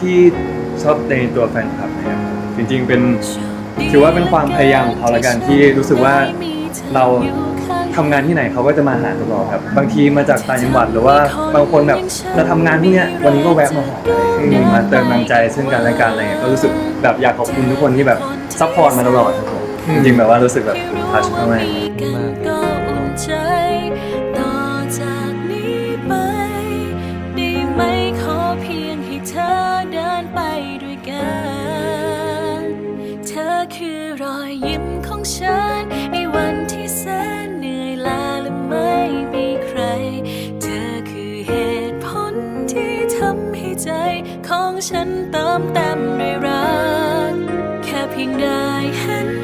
ที่ชอบในตัวแฟนคลับนะครับจริง ๆ เป็นถือว่าเป็นความพยายามของเขาละกันที่รู้สึกว่าเราทำงานที่ไหนเขาก็จะมาหาตลอดครับ บางทีมาจากต่างจังหวัดหรือว่าบางคนแบบจะทำงานที่เนี้ยวันนี้ก็แวะมาหาอืมมาเติมกำลังใจซึ่งกันและกันอะไรเงี้ยก็รู้สึกแบบอยากขอบคุณทุกคนที่แบบซัพพอร์ตมาตลอดครับผมจริงๆแบบว่ารู้สึกแบบทัชมากๆกันก็อุ่นใจต่อจาก ของฉันเติมเต็มด้วยรัก แค่เพียงได้เห็น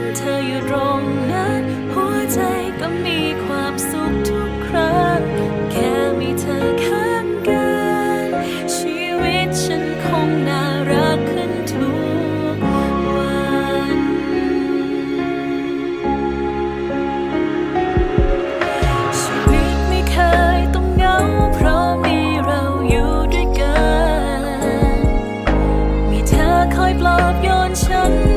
ปลอบโยนฉัน